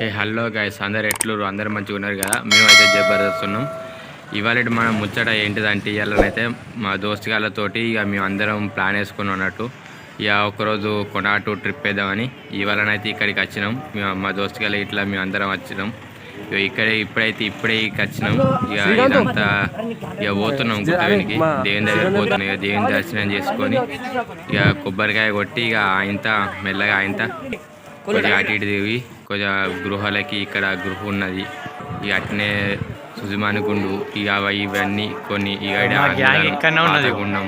ఏ hello guys అందరు ఎట్లు అందరు మంచిగా ఉన్నారు కదా? మేమైతే జబర్దస్త్ ఉన్నాం. ఇవాళ మనం ముచ్చట ఏంటిదంటే ఇవాళనైతే మా దోస్తుగాళ్ళతోటి ఇక మేము అందరం ప్లాన్ వేసుకుని ఉన్నట్టు ఇక ఒకరోజు కొనాటు ట్రిప్ వేద్దామని ఇవాళనైతే ఇక్కడికి వచ్చినాం. మేము మా దోస్తుగాళ్ళ ఇట్లా మేము అందరం వచ్చినాం. ఇక ఇక్కడ ఇప్పుడైతే ఇప్పుడే వచ్చినాం. ఇక ఇదంతా ఇక పోతున్నాం గుట్టడానికి దేవుని దగ్గర పోతున్నాం. ఇక దేవుని దర్శనం చేసుకొని ఇక కొబ్బరికాయ కొట్టి ఇక ఆయంత మెల్లగా ఆయంత. కొద్దిగా అటు ఇటు తిరిగి కొద్దిగా గృహాలకి ఇక్కడ గృహ ఉన్నది. ఇక అట్నే సుజమాని గుండు ఇక అవి ఇవన్నీ కొన్ని. గుండం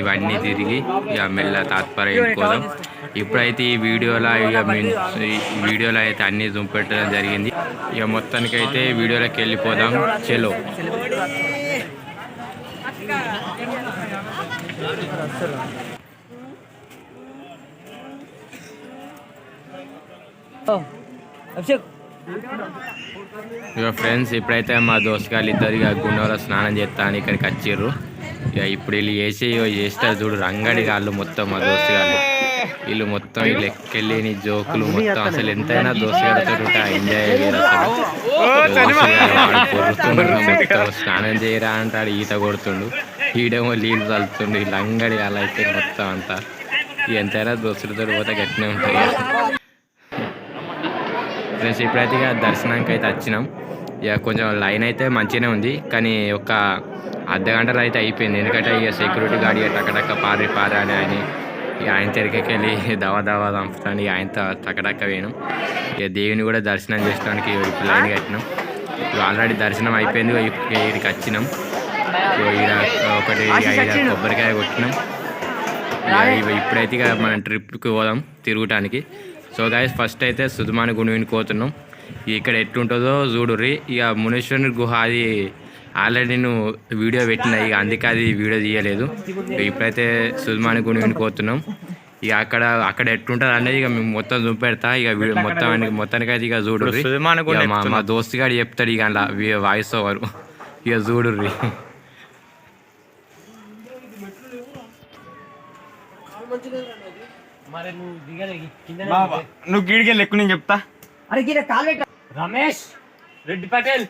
ఇవన్నీ తిరిగి ఇక మెల్ల తాత్పర్య ఇంటికోదాం ఇప్పుడైతే ఈ వీడియోలో ఇక వీడియోలో అయితే అన్ని చూపెట్టడం జరిగింది. ఇక మొత్తానికి అయితే వీడియోలోకి వెళ్ళిపోదాం. చెలో. అభిషేక్. ఇక ఫ్రెండ్స్ ఇప్పుడైతే మా దోస్తుగాళ్ళు ఇద్దరు ఇక గుండంలో స్నానం చేస్తాను ఇక్కడికి వచ్చిర్రు. ఇక ఇప్పుడు వీళ్ళు చేసి ఇగో చేస్తారు చూడు రంగడి గాళ్ళు మొత్తం మా దోస్తుగాళ్ళు వీళ్ళు మొత్తం వీళ్ళు ఎక్కెళ్ళని జోకులు మొత్తం అసలు ఎంతైనా దోస్తుగాళ్ళతో ఎంజాయ్ చేయరు అసలు. స్నానం చేయరా అంటాడు ఈత కొడుతుండు. ఈడేమో నీళ్ళు చల్లుతుండు ఈ లంగడి గాళ్ళు అయితే మొత్తం అంతా. ఇక ఎంతైనా దోస్తులతో పోతే గట్టినే ఉంటాయి. ఫ్రెండ్స్ ఇప్పుడైతే ఇక దర్శనానికి అయితే వచ్చినాం. ఇక కొంచెం లైన్ అయితే మంచిగానే ఉంది. కానీ ఒక అర్ధ గంటలో అయితే అయిపోయింది. ఎందుకంటే ఇక సెక్యూరిటీ గార్డ్ ఇక టకటక్క పారి పారా అని ఆయన ఇక ఆయన తెరకెళ్ళి వెళ్ళి దవా దవా దంపుతాను. ఇక ఆయనతో టకటక్క వేయను. ఇక దేవుని కూడా దర్శనం చేసుకోవడానికి ఇప్పుడు లైన్ కట్టినాం. ఆల్రెడీ దర్శనం అయిపోయింది. ఇక్కడికి వచ్చినాం. ఒకటి కొబ్బరికాయ కొట్టినాం. ఇప్పుడైతే ఇక మనం ట్రిప్కి పోదాం తిరగటానికి. సో గాయస్ ఫస్ట్ అయితే సుధమాన గుణవిని పోతున్నాం ఇక్కడ ఎట్లుంటుందో చూడుర్రి ఇక మునేశ్వరుని గుహ అది ఆల్రెడీ నేను వీడియో పెట్టిన ఇక అందుకే అది వీడియో తీయలేదు. ఇప్పుడైతే సుధమాన గుణవిని పోతున్నాం ఇక అక్కడ అక్కడ ఎట్లుంటుంది అనేది ఇక మేము మొత్తం చూపెడతా ఇక వీడియో మొత్తం మొత్తానికైతే ఇక చూడుర్రి మా. దోస్తు గారు చెప్తాడు ఇక అలా వాయిస్ ఓవర్ ఇక చూడుర్రి మరి నువ్వు గీడికి లెక్కు నేను చెప్తా అరే గిడ కాల్ పెట్ట రమేష్ రెడ్డి పటేల్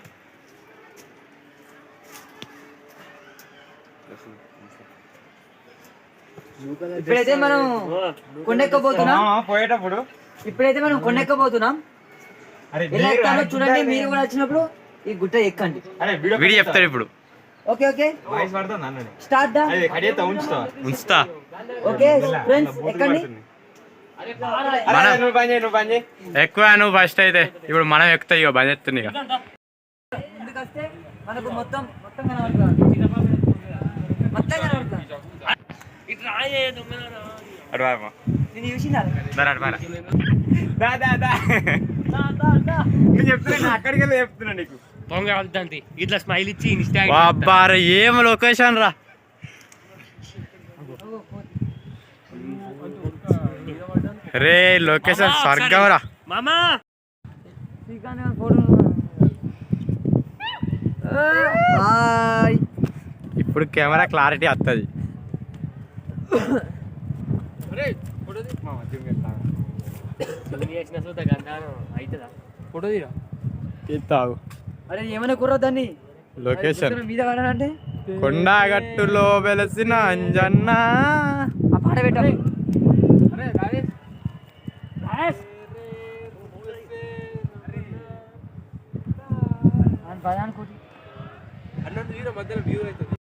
ఇప్పుడైతే మనం కొండెక్కబోతున్నాం పోయేటప్పుడు ఇప్పుడైతే మనం కొండెక్కబోతున్నాం ఎలా ఎక్కాలో చూడండి మీరు కూడా వచ్చినప్పుడు ఈ గుట్ట ఎక్కండి వీడియో చెప్తాడు ఇప్పుడు ఓకే ఓకే స్టార్ట్ దా అదే కడియేత ఉంచుతా ఉంచుతా ఓకే ఫ్రెండ్స్ ఎక్కండి ఎక్కువ నువ్వు ఫస్ట్ అయితే ఇప్పుడు మనం ఎక్కుతాయి ఇక బంద్ ఎత్తుంది ఇక మనకు మొత్తం మొత్తం అక్కడికి వెళ్ళి చెప్తున్నా నీకు. పొంగ ఇట్లా స్మైల్ ఇచ్చి ఏం లొకేషన్ రా? రే లొకేషన్ స్వర్గం రా మామా. హాయ్. ఇప్పుడు కెమెరా క్లారిటీ వస్తుంది ఫోటో తీరా? అరే ఏమైనా కుర్రా దాన్ని? లొకేషన్. మీద కొండగట్టులో వెలసిన అంజన్న. పాట పెట్టాలి పదానికి అన్నట్టు మధ్యలో వ్యూ అవుతుంది.